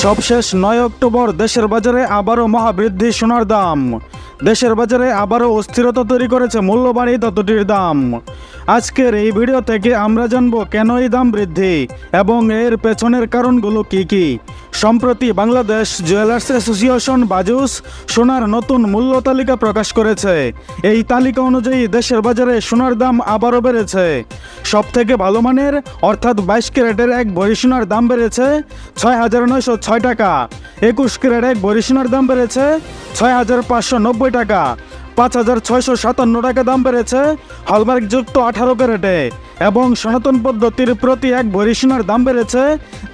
সবশেষ নয় অক্টোবর দেশের বাজারে আবারও মহাবৃদ্ধি সোনার দাম। দেশের বাজারে আবারও অস্থিরতা তৈরি করেছে মূল্যবান এই ধাতুটির দাম। আজকের এই ভিডিও থেকে আমরা জানব কেন এই দাম বৃদ্ধি এবং এর পেছনের কারণগুলো কি কি। সম্প্রতি বাংলাদেশ জুয়েলার্স অ্যাসোসিয়েশন বাজুস সোনার নতুন মূল্য তালিকা প্রকাশ করেছে। এই তালিকা অনুযায়ী দেশের বাজারে সোনার দাম আবারও বেড়েছে। সব থেকে ভালো মানের, অর্থাৎ বাইশ ক্যারেটের এক ভরি সোনার দাম বেড়েছে ছয় হাজার নয়শো ছয় টাকা। একুশ ক্যারেট এক ভরি সোনার দাম বেড়েছে ছয় হাজার পাঁচশো নব্বই টাকা। পাঁচ হাজার ছয়শো সাতান্ন টাকা দাম বেড়েছে। হলমার্কযুক্ত আঠারো ক্যারেটে। এবং সনাতন পদ্ধতির প্রতি এক ভরি সোনার দাম বেড়েছে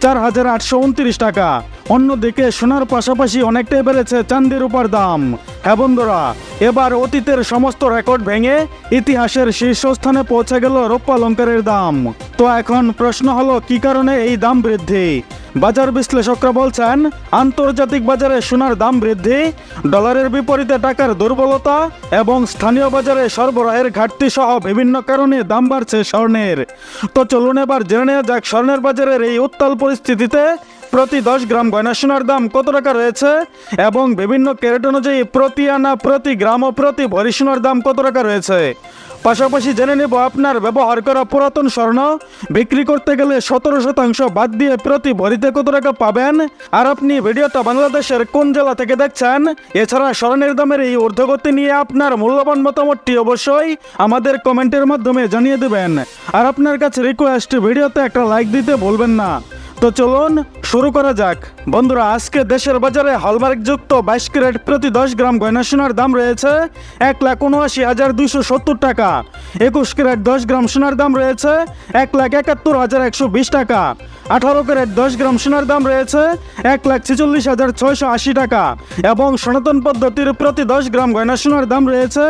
চার হাজার আটশো উনত্রিশ টাকা। অন্যদিকে সোনার পাশাপাশি অনেকটাই বেড়েছে চান্দির উপর দাম। হ্যাঁ বন্ধুরা, এবার অতীতের সমস্ত রেকর্ড ভেঙে ইতিহাসের শীর্ষস্থানে পৌঁছে গেল রৌপ্যালঙ্কারের দাম। তো এখন প্রশ্ন হলো, কি কারণে এই দাম বৃদ্ধি? বাজার বিশ্লেষকরা বলছেন, আন্তর্জাতিক বাজারে সোনার দাম বৃদ্ধি, ডলারের বিপরীতে টাকার দুর্বলতা এবং স্থানীয় বাজারে সরবরাহের ঘাটতি সহ বিভিন্ন কারণে দাম বাড়ছে স্বর্ণের। তো চলুন এবার জেনে নেওয়া যাক স্বর্ণের বাজারের এই উত্তাল পরিস্থিতিতে প্রতি দশ গ্রাম গয়না সোনার দাম কত টাকা রয়েছে? এবং বিভিন্ন ক্যারেট অনুযায়ী প্রতি আনা, প্রতি গ্রাম ও প্রতি ভরি সোনার দাম কত টাকা রয়েছে? পাশাপাশি জেনে নেব আপনার ব্যবহার করা পুরাতন স্বর্ণ। বিক্রি করতে গেলে সতেরো শতাংশ বাদ দিয়ে প্রতি ভরিতে কত টাকা পাবেন? আর আপনি ভিডিওটা বাংলাদেশের কোন জেলা থেকে দেখছেন? এছাড়া স্বর্ণের দামের এই ঊর্ধ্বগতি নিয়ে আপনার মূল্যবান মতামতটি অবশ্যই আমাদের কমেন্টের মাধ্যমে জানিয়ে দেবেন। আর আপনার কাছে রিকোয়েস্ট ভিডিওতে একটা লাইক দিতে ভুলবেন না। তো চলুন শুরু করা যাক। বন্ধুরা, আজকে দেশের বাজারে হলমার্কযুক্ত বাইশ ক্যারেট প্রতি দশ গ্রাম গয়না সোনার দাম রয়েছে এক লাখ উনআশি হাজার দুইশো সত্তর টাকা। একুশ ক্যারেট দশ গ্রাম সোনার দাম রয়েছে এক লাখ একাত্তর হাজার একশো বিশ টাকা। আঠারো ক্যারেট দশ গ্রাম সোনার দাম রয়েছে এক লাখ ছেচল্লিশ হাজার ছয়শো আশি টাকা এবং সনাতন পদ্ধতির প্রতি দশ গ্রাম গয়না সোনার দাম রয়েছে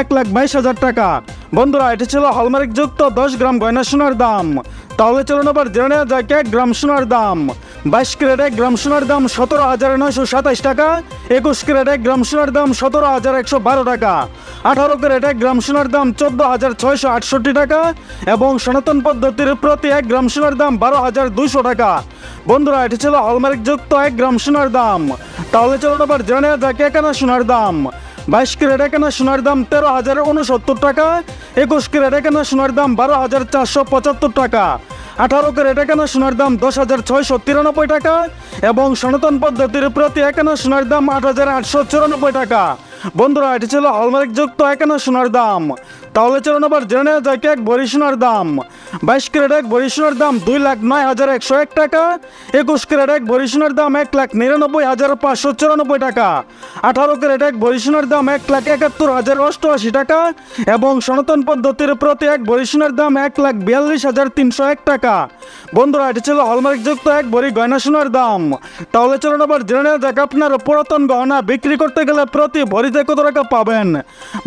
এক লাখ বাইশ হাজার টাকা। বন্ধুরা, এটি ছিল হলমার্কযুক্ত দশ গ্রাম গয়না সোনার দাম। তাহলে চলুন আবার জেনে নেওয়া যাক এক গ্রাম সোনার দাম। বাইশ ক্যারেট এক গ্রাম সোনার দাম সতেরো হাজার নয়শো সাতাশ টাকা, একুশ ক্যারেট এক গ্রাম সোনার দাম সতেরো হাজার একশো বারো টাকা, আঠারো ক্যারেট এক গ্রাম সোনার দাম চোদ্দ হাজার ছয়শো আটষট্টি টাকা এবং সনাতন পদ্ধতির প্রতি এক গ্রাম সোনার দাম বারো হাজার দুইশো টাকা। বন্ধুরা, এটি ছিল হলমার্কযুক্ত এক গ্রাম সোনার দাম। তাহলে চলুন আবার জেনে নেওয়া যাক একানা সোনার দাম। বাইশ ক্যারেট এখানে সোনার দাম তেরো হাজার উনসত্তর টাকা, একুশ ক্যারেট এখানে সোনার দাম বারো হাজার চারশো পঁচাত্তর টাকা, আঠারো ক্যারেট এখানে সোনার দাম দশ হাজার ছয়শো তিরানব্বই টাকা এবং সনাতন পদ্ধতির প্রতি একানা সোনার দাম আট হাজার আটশো চুরানব্বই টাকা। বন্ধুরা, এটি ছিল হলমার্ক যুক্ত এখানে সোনার দাম। তাহলে চলুন আবার জেনে যাক এক ভরি দাম। বাইশ ক্যারেট এক ভরি দাম দুই লাখ নয় হাজার একশো এক টাকা। একুশ ক্যারেট এক ভরি দাম এক লাখ নিরানব্বই হাজার পাঁচশো চুরানব্বই টাকা। আঠারো ক্যারেট এক ভরি দাম এক লাখ একাত্তর হাজার অষ্টআশি টাকা এবং সনাতন পদ্ধতির প্রতি এক ভরি দাম এক লাখ বিয়াল্লিশ হাজার তিনশো এক টাকা। বন্ধুরা, এটি ছিল হলমার্ক যুক্ত এক ভরি গয়না সোনার দাম। তাহলে চলুন আবার জেনে যাক আপনার পুরাতন গহনা বিক্রি করতে গেলে প্রতি ভরিতে কত টাকা পাবেন?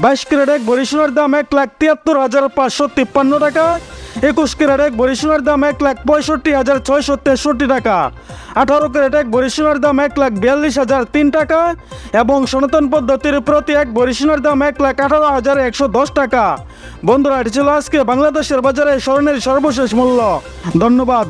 বাইশ ক্যারেট এক ভরি দাম এক লাখ তিয়াত্তর হাজার পাঁচশো তিপ্পান্ন টাকা। একুশ ক্যারেট এক ভরি সোনার দাম এক লাখ পঁয়ষট্টি হাজার ছয়শো তেষট্টি টাকা। আঠারো ক্যারেট এক ভরি সোনার দাম এক লাখ বিয়াল্লিশ হাজার তিন টাকা এবং সনাতন পদ্ধতির প্রতি এক ভরি সোনার দাম এক লাখ আঠারো হাজার একশো দশ টাকা। বন্ধুরা, এটি ছিল আজকে বাংলাদেশের বাজারে স্বর্ণের সর্বশেষ মূল্য। ধন্যবাদ।